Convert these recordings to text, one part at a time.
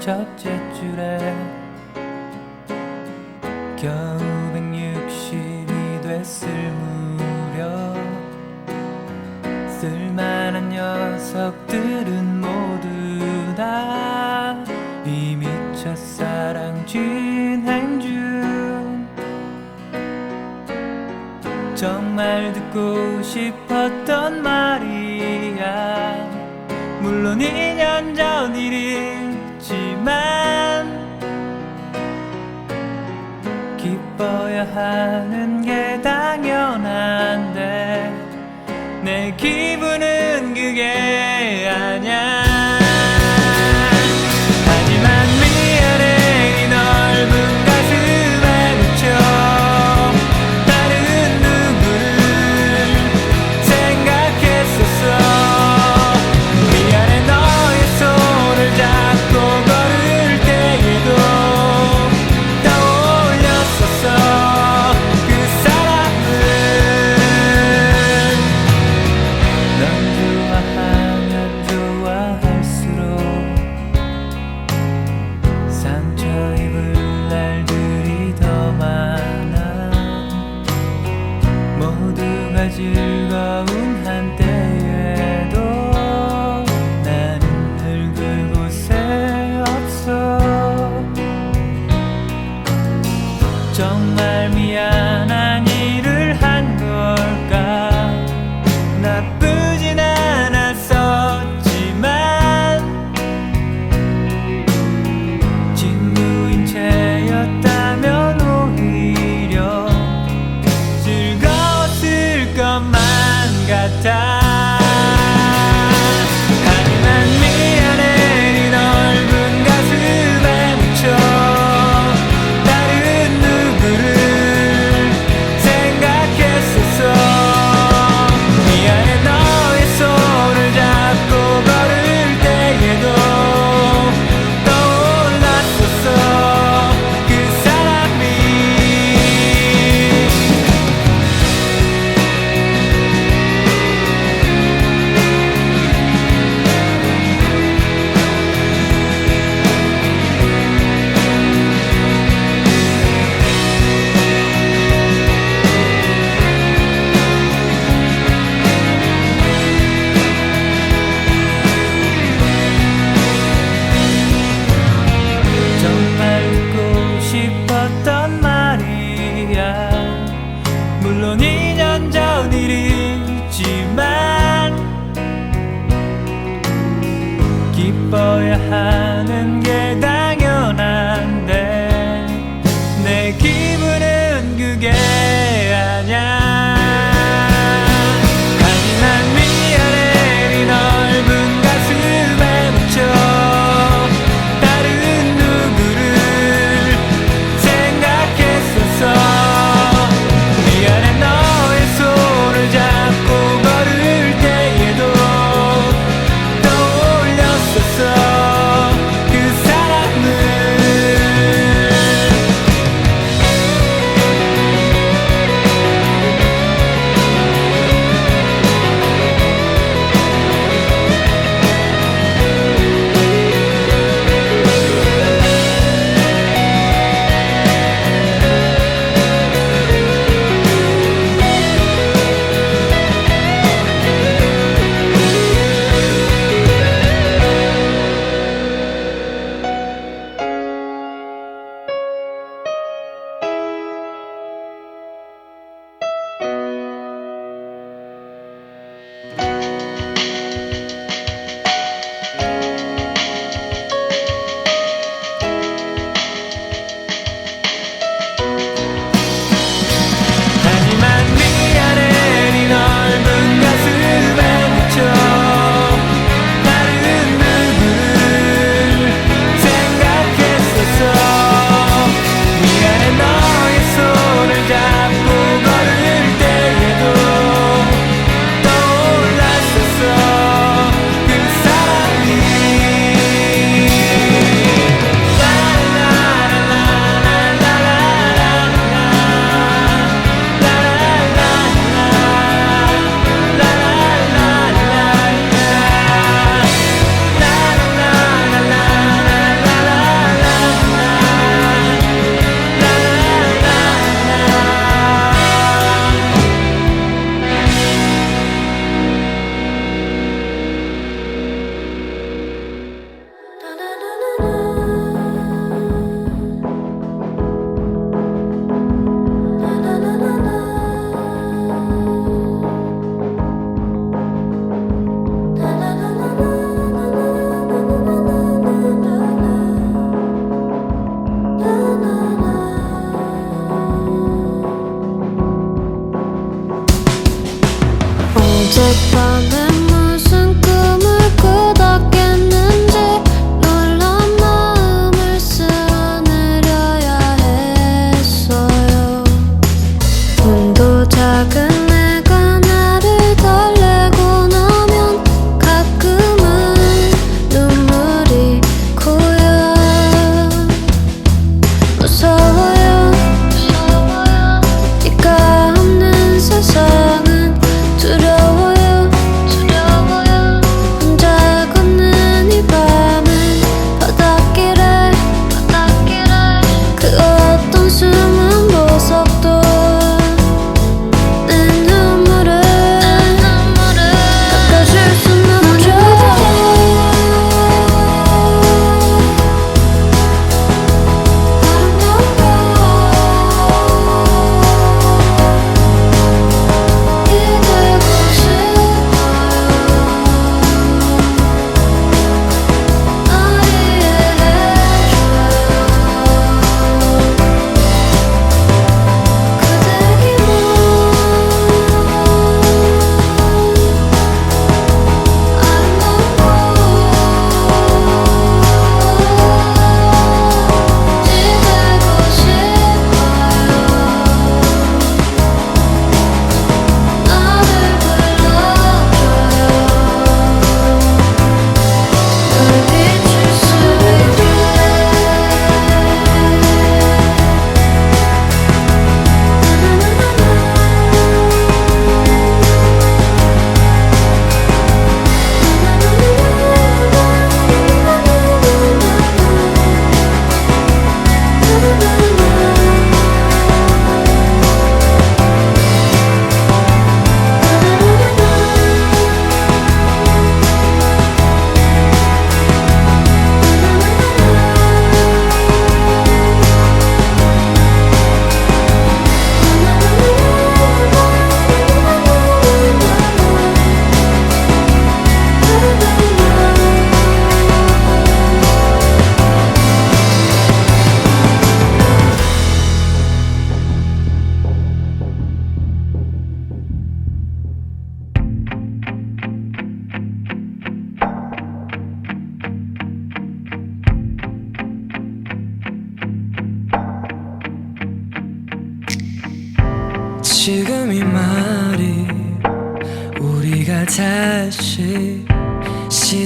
첫째 줄에 겨우 160이 됐을 무렵 쓸만한 녀석들은 모두 다 이미 첫사랑 진행 중. 정말 듣고 싶었던 말이야. 물론 2년 전 일이 하지만 기뻐야 하는 게 당연한데 내 기분 정말 미안하니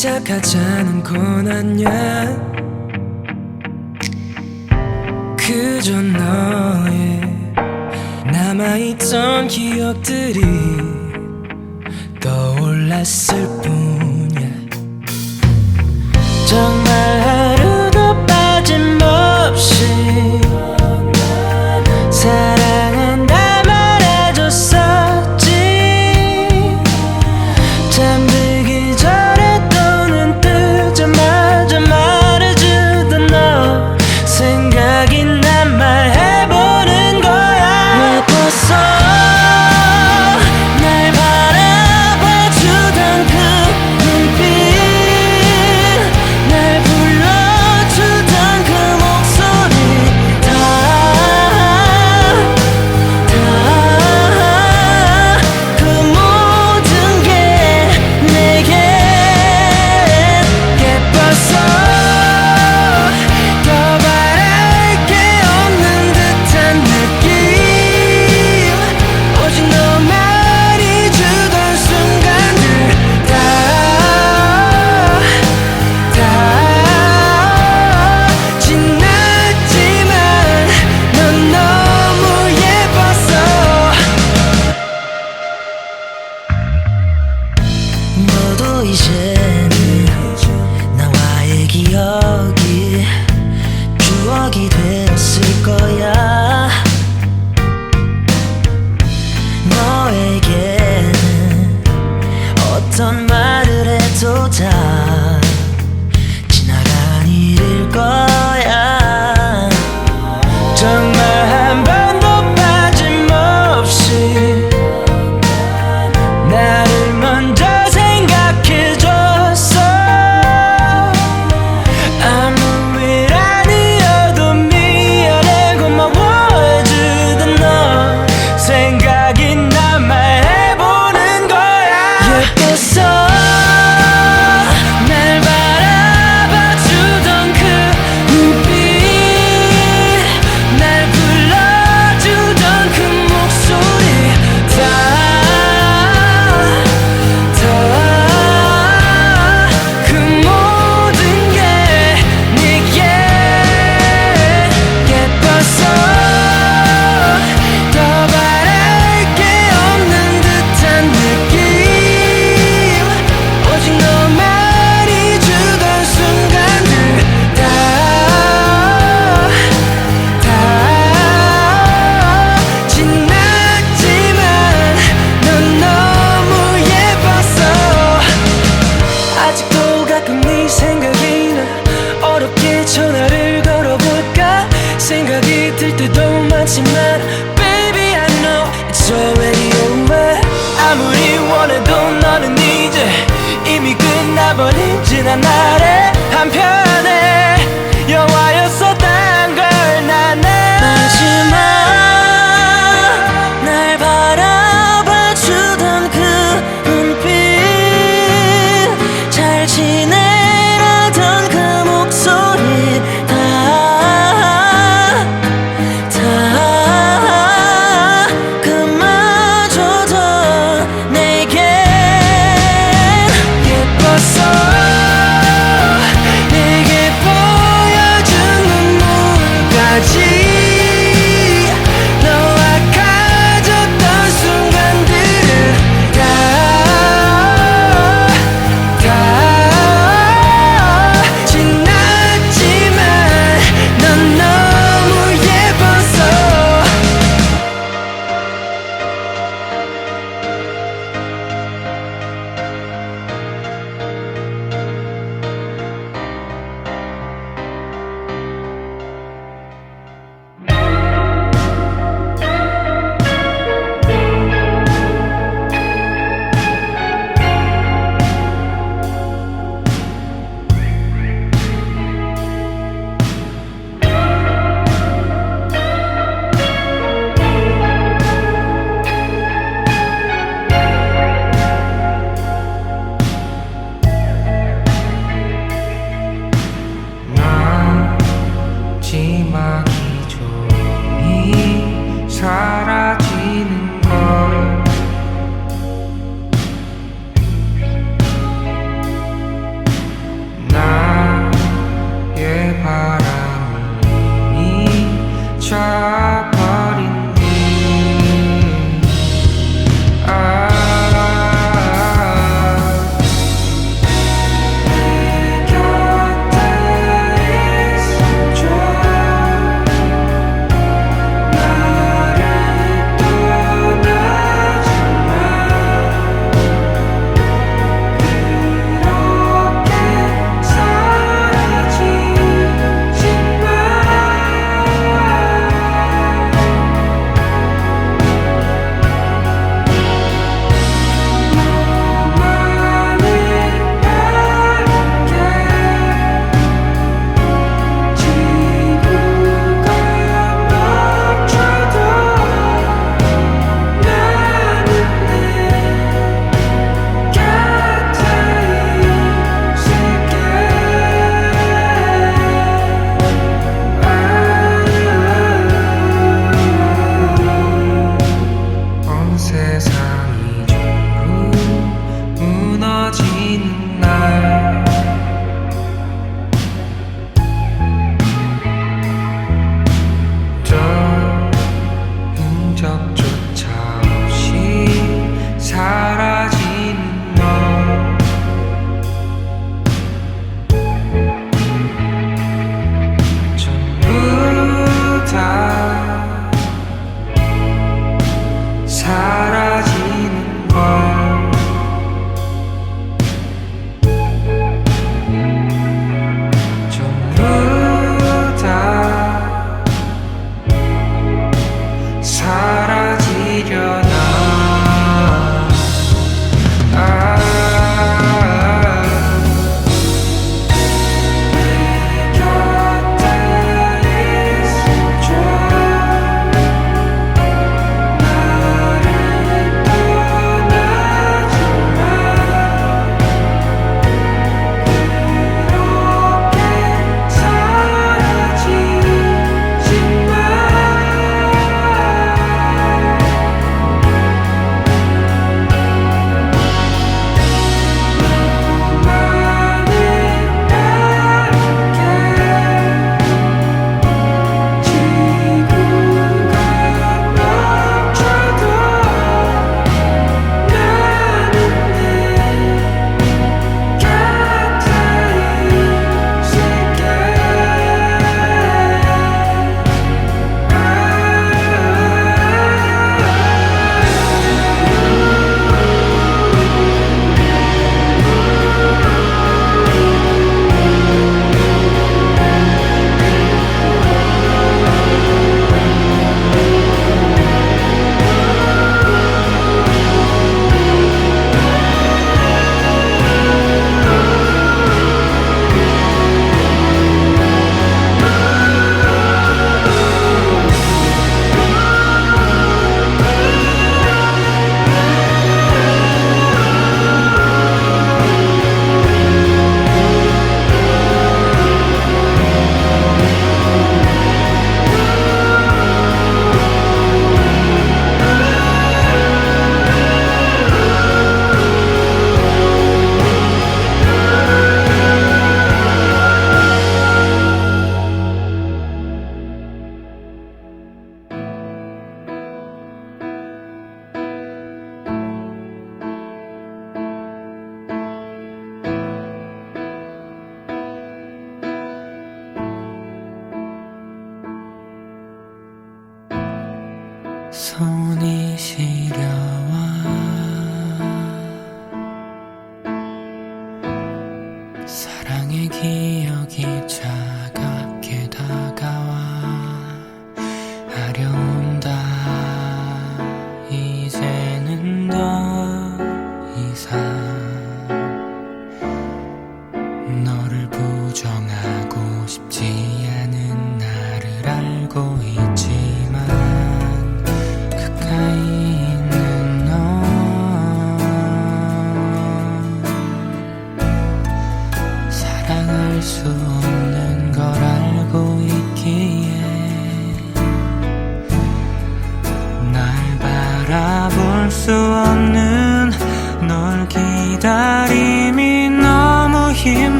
시작하자는 건 아냐 그저 너의 남아있던 기억들이 떠올랐을 뿐이야. 정말 하루도 빠짐없이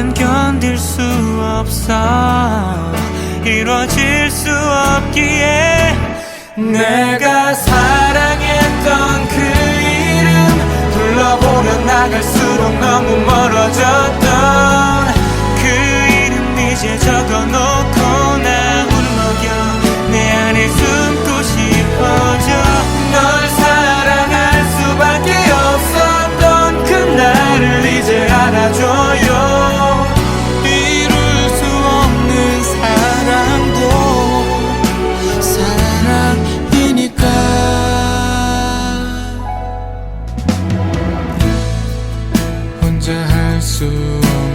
이젠 견딜 수 없어. 이뤄질 수 없기에 내가 사랑했던 그 이름 둘러 보려 나갈수록 너무 멀어졌던 그 이름 이제 적어놓고 you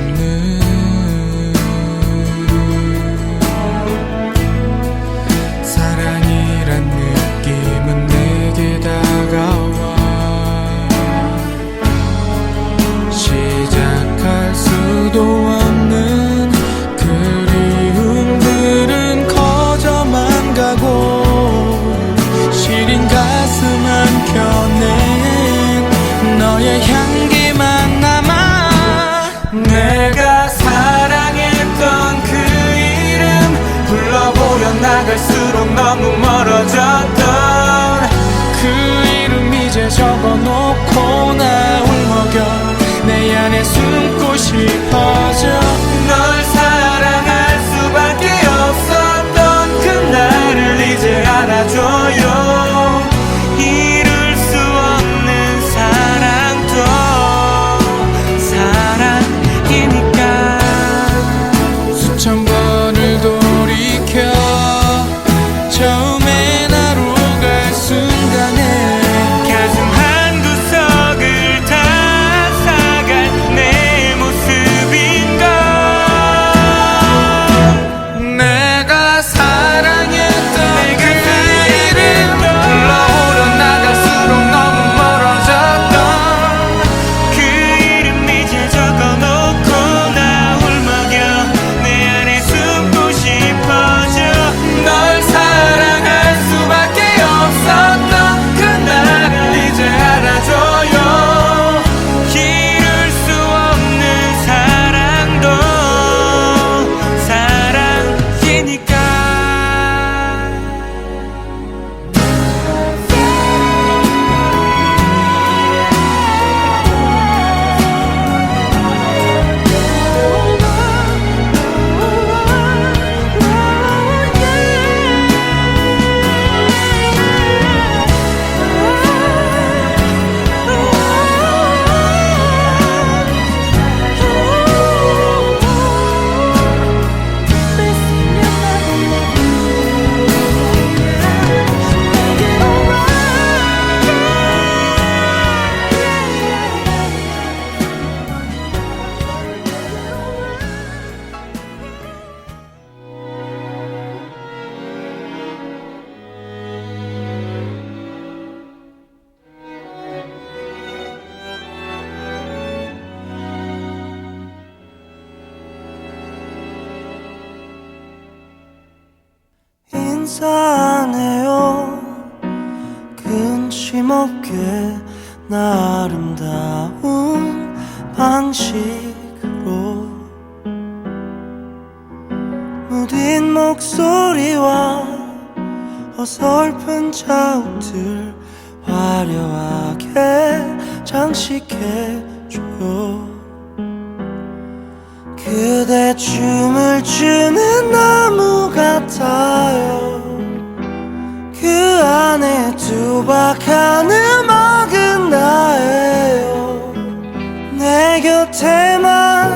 너무 멀어졌다 그 이름 이제 적어놓고 나 울먹여 내 안에 숨고 싶어져. 해줘요 그대 춤을 추는 나무 같아요. 그 안에 두박한 음악은 나예요. 내 곁에만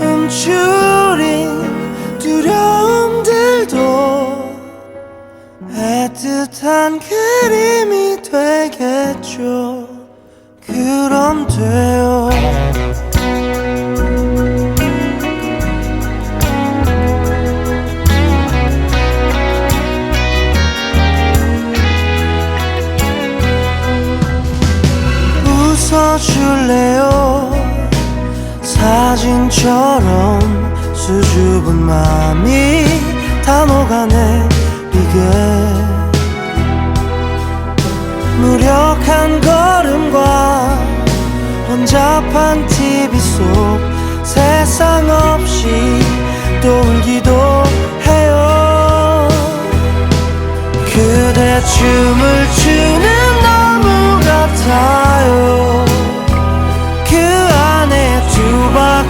움츠린 두려움들도 애틋한 그림이 되겠죠. 그럼 돼요. 웃어줄래요? 사진처럼 수줍은 마음이 다 녹아내리게 무력한 걸음과 혼잡한 TV 속 세상 없이 또 울기도 해요. 그대 춤을 추는 나무 같아요. 그 안에 투박